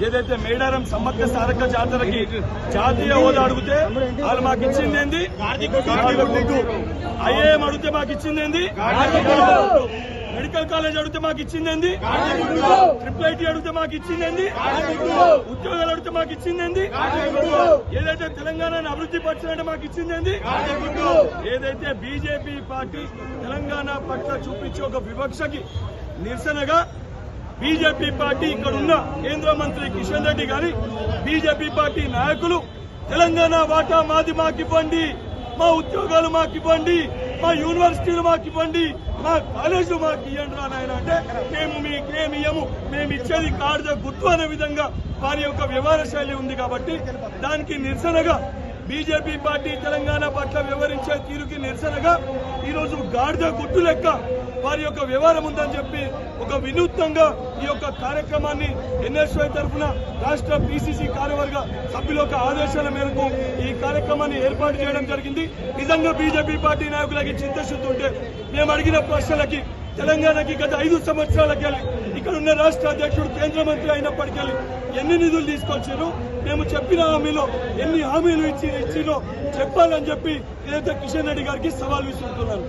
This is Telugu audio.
ఏదైతే మేడారం సమ్మక్క సారక్క జాతరకి జాతీయ హోదా అడిగితే వాళ్ళు మాకు ఇచ్చింది ఏంది? ఐఏఎం అడిగితే మాకు ఇచ్చింది ఏంది? మెడికల్ కాలేజ్ అడిగితే మాకు ఇచ్చింది ఏంది? ట్రిపుల్ ఐటీ అడిగితే మాకు ఇచ్చింది ఏంది? ఉద్యోగాలు అడిగితే మాకు ఇచ్చింది ఏంది? ఏదైతే తెలంగాణను అభివృద్ధి పరచాలంటే మాకు ఇచ్చింది ఏంది? ఏదైతే బీజేపీ పార్టీ తెలంగాణ పట్ల చూపించే ఒక వివక్షకి నిరసనగా బీజేపీ పార్టీ ఇక్కడ ఉన్న కేంద్ర మంత్రి కిషన్ రెడ్డి గాని బీజేపీ పార్టీ నాయకులు తెలంగాణ వాటా మాది మాకివ్వండి మా ఉద్యోగాలు మాకివ్వండి మా యూనివర్సిటీలు మాకివ్వండి మా కాలేజీలు మాకు ఇవ్వండి రా నాయన. అంటే మేము మీకేమి ఇయ్యము మేము ఇచ్చేది కాడిద గుర్తు అనే విధంగా వారి యొక్క వ్యవహార శైలి ఉంది కాబట్టి దానికి నిరసనగా బీజేపీ పార్టీ తెలంగాణ పట్ల వ్యవహరించే తీరుకి నిరసనగా ఈరోజు గాడిద గుర్తు లెక్క వారి యొక్క వ్యవహారం ఉందని చెప్పి ఒక వినూత్నంగా ఈ యొక్క కార్యక్రమాన్ని ఎన్ఎస్వై తరఫున రాష్ట్ర పిసిసి కార్యవర్గ సభ్యుల యొక్క ఆదేశాల మేరకు ఈ కార్యక్రమాన్ని ఏర్పాటు చేయడం జరిగింది. నిజంగా బీజేపీ పార్టీ నాయకులకి చింతశుద్ధి ఉంటే మేము అడిగిన ప్రశ్నలకి తెలంగాణకి గత ఐదు సంవత్సరాలకి ఇక్కడ ఉన్న రాష్ట్ర అధ్యక్షుడు కేంద్ర మంత్రి అయినప్పటికీ ఎన్ని నిధులు తీసుకొచ్చారు మేము చెప్పిన హామీలో ఎన్ని హామీలు ఇచ్చి ఇచ్చినో చెప్పాలని చెప్పి నేత కిషన్ రెడ్డి గారికి సవాల్ విసురుతున్నాను.